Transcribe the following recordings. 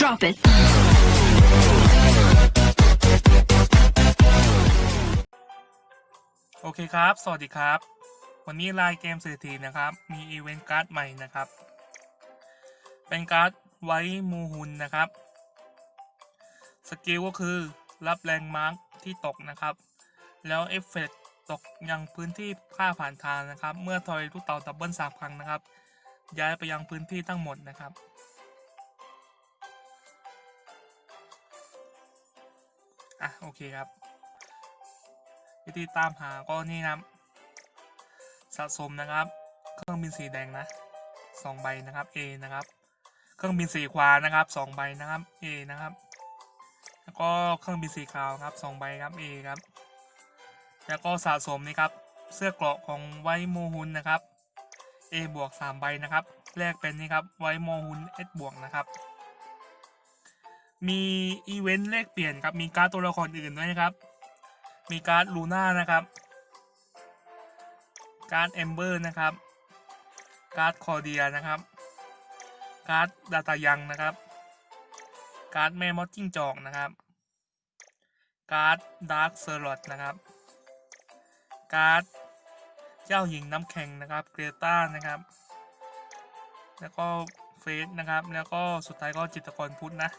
Drop it. โอเคครับ สวัสดีครับ วันนี้ลายเกมเศรษฐีนะครับ มีอีเวนต์การ์ดใหม่นะครับ เป็นการ์ดไว้มูฮุนนะครับ สกิลก็คือรับแรงมาร์กที่ตกนะครับ แล้วเอฟเฟกต์ตกยังพื้นที่ค่าผ่านทางนะครับ เมื่อทอยลูกเต่าดับเบิลสามครั้งนะครับ ย้ายไปยังพื้นที่ทั้งหมดนะครับ อะโอเคครับ วิธีตามหาก็นี่ครับสะสมนะครับ เครื่องบินสีแดงนะสองใบนะครับ A นะครับ เครื่องบินสีขวานะครับสองใบนะครับ A นะครับ แล้วก็เครื่องบินสีขาวครับสองใบครับ A ครับ แล้วก็สะสมนี่ครับเสื้อเกราะของไวโมฮุนนะครับ A บวกสามใบนะครับแลกเป็นนี่ครับไวโมฮุน S บวกนะครับ มีอีเวนต์เลขเปลี่ยนครับ มีการ์ดตัวละครอื่นด้วยนะครับ มีการ์ดลูน่านะครับ การ์ดเอมเบอร์นะครับ การ์ดคอเดียนะครับ การ์ดดาตายังนะครับ การ์ดแม่มดจิ้งจอกนะครับ การ์ดดาร์คเซอร์ลอตนะครับ การ์ดเจ้าหญิงน้ำแข็งนะครับ เกรตานะครับ แล้วก็เฟสนะครับ แล้วก็สุดท้ายก็จิตรกรพุทธนะ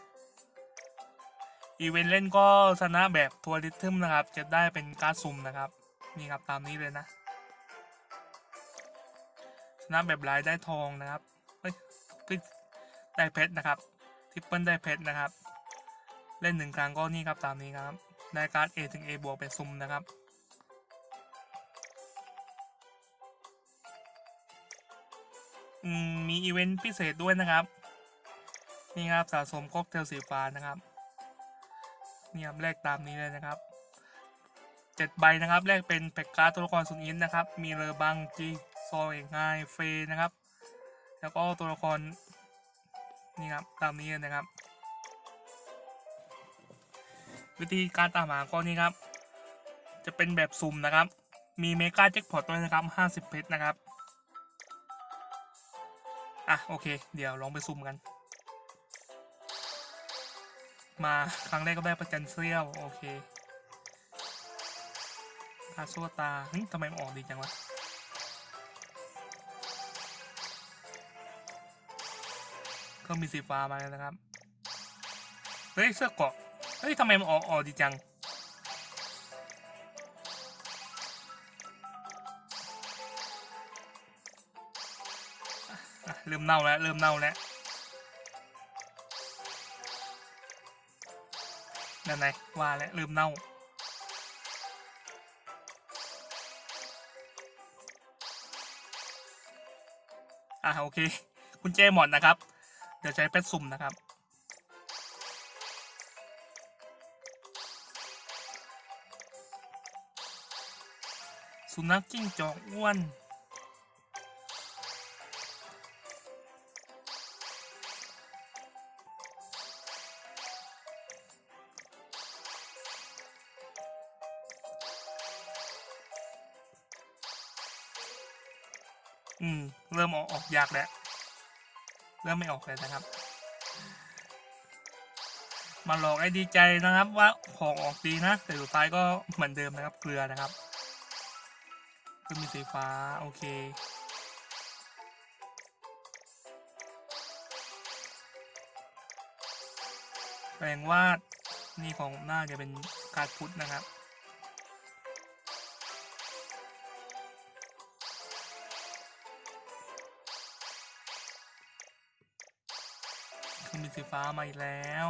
อีเวนต์เล่นก็ชนะแบบทัวริทึมนะครับ จะได้เป็นการดสุ่มนะครับ นี่ครับตามนี้เลยนะ ชนะแบบไลายได้ทองนะครับเฮ้ยได้เพชรนะครับทริปเปิลได้เพชรนะครับ เล่นหนึ่งครั้งก็นี่ครับตามนี้ครับได้การ์ด A ถึง A บวกเป็นซุ่มนะครับมมีอีเวนต์พิเศษด้วยนะครับ นี่ครับสะสมค็อกเทลสีฟ้านะครับ เนี่ยครับแลกตามนี้เลยนะครับเจ็ดใบนะครับแลกเป็นแพ็กการ์ดตัวละครสุนอินนะครับ มีเลอบังจีซอยง่ายเฟยนะครับ แล้วก็ตัวละครนี่ครับตามนี้เลยนะครับ วิธีการตามหาก็นี่ครับ จะเป็นแบบสุ่มนะครับ มีเมกาแจ็คพอตด้วยนะครับห้าสิบเพชรนะครับ อะโอเค เดี๋ยวลองไปสุ่มกัน มา ครั้งแรกก็ได้ประจันเซียวโอเคคาโซตาเฮ้ยทำไมมันออกดีจังวะเครื่องมีสีฟ้ามาแล้วนะครับ เฮ้ย เสื้อเกาะ เฮ้ยทำไมมันออกออกดีจัง เริ่มเน่าแล้ว เริ่มเน่าแล้ว นั่นว่าแล้วลืมเน่า อะโอเค คุณเจหมดนะครับ เดี๋ยวใช้เป็ดสุ่มนะครับสุนัขจิ้งจอกอ้วน อืม เริ่มออกออกยากแล้ว เริ่มไม่ออกเลยนะครับ มาหลอกไอ้ดีใจนะครับ ว่าของออกดีนะ แต่สุดท้ายก็เหมือนเดิมนะครับ เกลือนะครับคือมีสีฟ้า โอเคแปลงวาดนี่ของหน้าจะเป็นการพุทธนะครับ สีฟ้ามาอีกแล้ว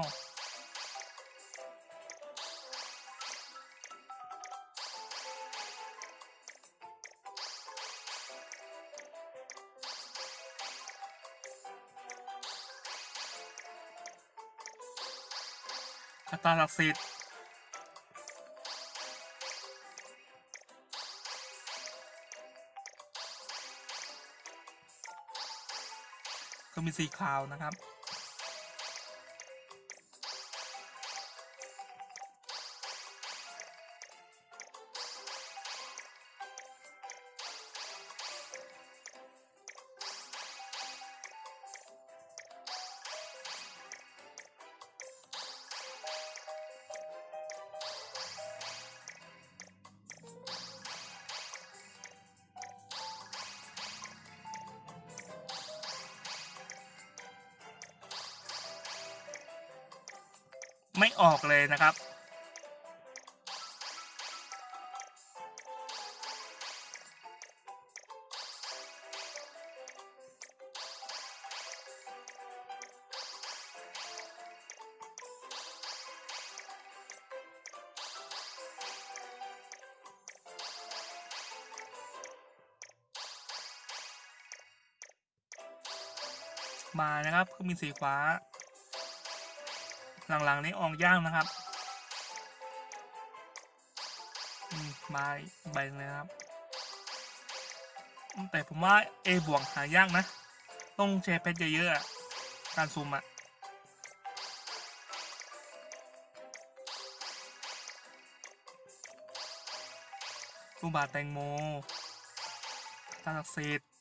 คาตาศักสิทธิ์ก็มีสีขาวนะครับ ไม่ออกเลยนะครับ มานะครับก็มีสีฟ้า หลังๆนี้ออกย่างนะครับมาใบหนึ่งเลยนะครับ แต่ผมว่า A บวกหายากนะ ต้องใช้เพชรเยอะๆการซูมอะรูปบาแตงโมตาศักดิ์สิทธิ์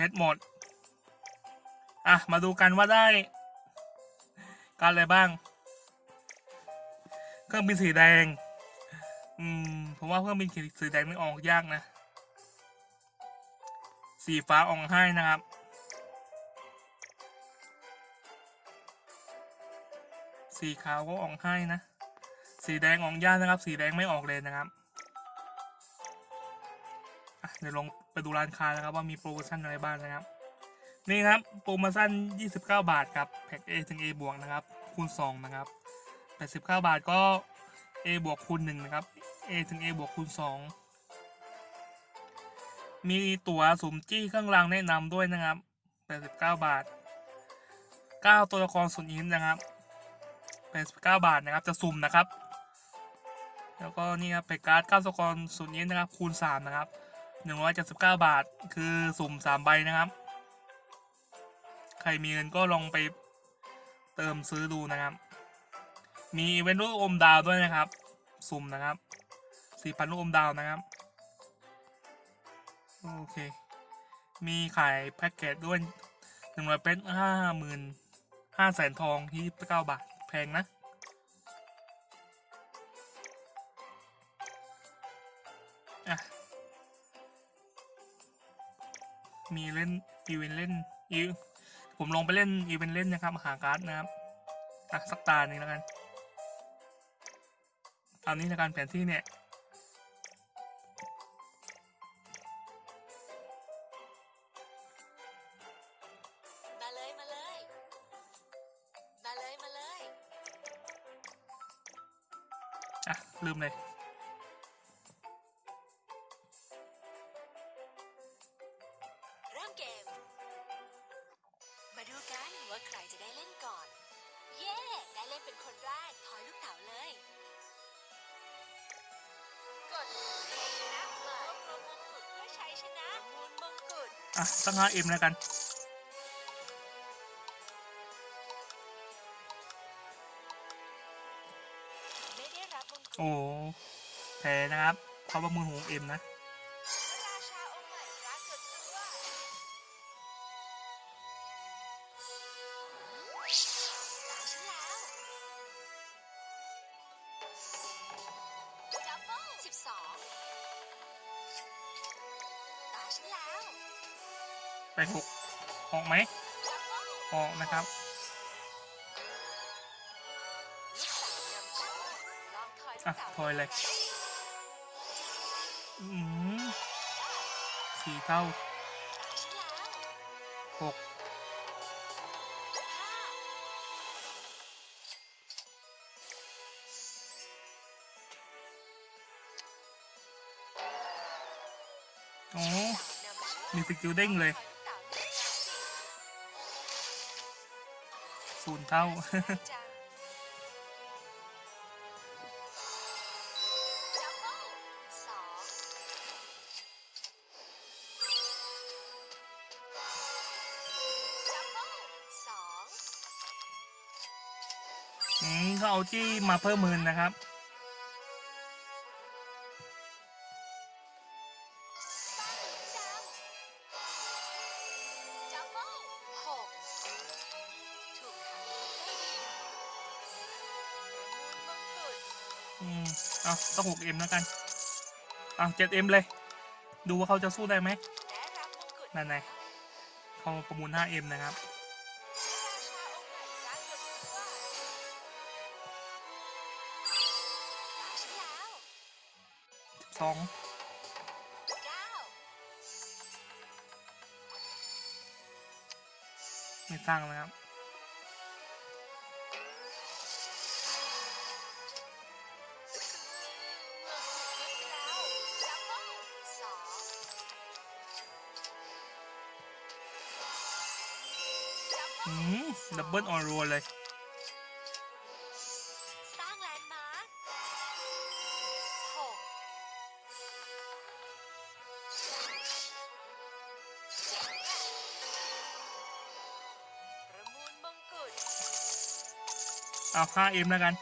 เพชรหมด อะ มาดูกันว่าได้การอะไรบ้าง เครื่องบินสีแดง อืม ผมว่าเครื่องบินสีแดงนี่ออกยากนะ สีฟ้าออกให้นะครับสีขาวก็ออกให้นะ สีแดงออกยากนะครับ สีแดงไม่ออกเลยนะครับ เดี๋ยวลองไปดูร้านค้านะครับว่ามีโปรโมชั่นอะไรบ้างนะครับ นี่ครับโปรโมชั่น 29 บาทครับแพ็ก A ถึง A บวกนะครับคูณ2นะครับ89 บาทก็ A บวกคูณ1นะครับ A ถึง A บวกคูณ2มีตั๋วสุมจี้เครื่องรางแนะนำด้วยนะครับ 89 บาท 9 ตัวละครสุดยิ้มนะครับ89 บาทนะครับจะสุ่มนะครับ แล้วก็นี่ครับเปการ์ด9ตัวละครสุดยิ้มนะครับคูณ3นะครับ 179บเก้าบาท คือสุ่ม3ใบนะครับ ใครมีเงินก็ลองไปเติมซื้อดูนะครับ มีเวนลูกอมดาวด้วยนะครับ สุ่มนะครับ4,000ลูกอมดาวนะครับ โอเค มีขายแพ็กเกจด้วยหนึ่งร้อยเป็นห้าหมื่นห้าแสนทองที่เก้าบาท แพงนะอะ มีเล่นอีเวนต์เล่นอีผมลองไปเล่นอีเวนต์เล่นนะครับหาการ์ดนะครับอะสักตาหนึ่งแล้วกันตามนี้ในการแผนที่เนี่ยมาเลยมาเลย นเป็นคนแรกถอยลูกเต๋าเลย กดเองนะเลยรวมมงกุฎเพื่อใช้ชนะมูลมงกุฎอะสักห้าเอ็มแล้วกัน ไม่ได้รับมงกุฎ โอ้แพ้นะครับเพราะว่ามือหูเอ็มนะ ฉันแล้วไปหกออกไหมออกนะครับลูกสาวนำโชคลองถอยลูอะถอยเลยอืมสี่เท่าหกโอ้ มีสกิลเด้งเลยศูนย์เท่า อืมเขาเอาจี้มาเพิ่มหมื่นนะครับ อืมเอาสักหกเอ็มแล้วกันเอาเจ็ดเอ็มเลย ดูว่าเขาจะสู้ได้ไหมและรับมงกุฎนั่นไงเขาประมูลห้าเอ็มนะครับราชาองค์ใหม่ปรากฏตัวตาฉันแล้วสองไม่สร้างนะครับ ดับเบิลออนรัวเลย สร้างแลนด์มาร์คหกประมูลมงกุฎเอาห้าเอ็มแล้วกัน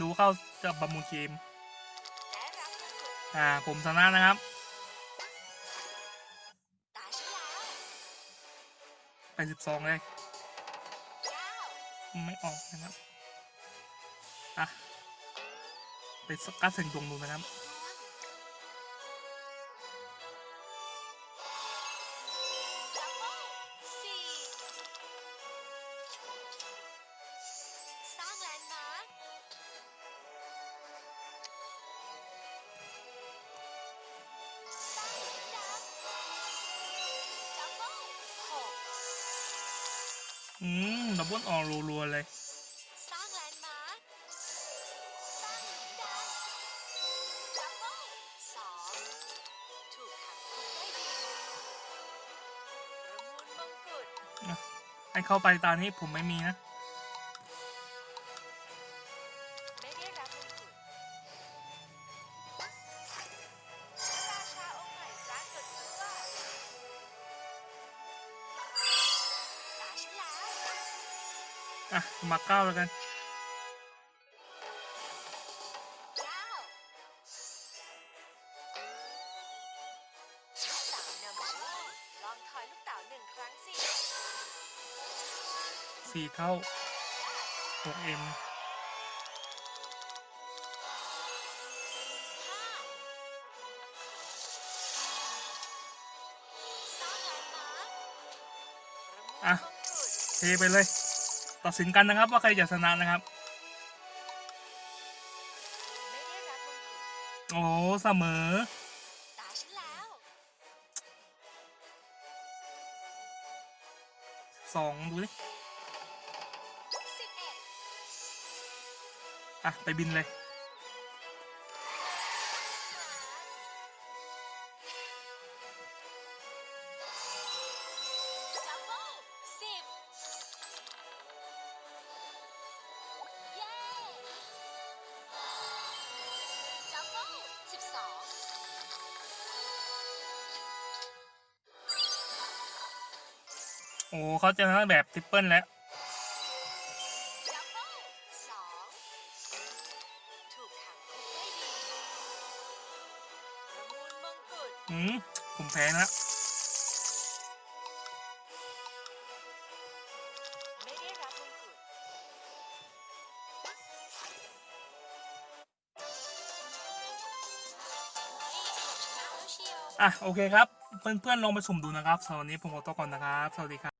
ดูเข้าจะประมูลเกมและรับมงกุฎอ่า ผมชนะนะครับ ตาฉันแล้วไปสิบสองเลยเก้า ไม่ออกนะครับอะไปสกัดเสียงดวงดูนะครับ ดับเบิลออนรัวๆเลย สร้างแลนด์มาร์คสร้างดาวดับเบิลสองถูกขังคุกได้ดีประมูลมงกุฎ ให้เข้าไปตอนนี้ผมไม่มีนะ มาเก้าแล้วกันสี่เท่าหกเอ็มอะเทไปเลย ตัดสินกันนะครับ ว่าใครจะชนะนะครับ โอ้เสมอ สองดูดิอะ ไปบินเลย อ้เขาจะชนะแบบทริปเปิลแล้วดับเบิ้ลสองถูกขังคุกได้ดีประมูลมงกุฎอืมผมแพ้นะไม่ได้รับมงกุฎนี่ชนะแล้วอะ โอเคครับ เพื่อนๆลองไปสุ่มดูนะครับสำหรับวันนี้ผมขอตัวก่อนนะครับ สวัสดีครับ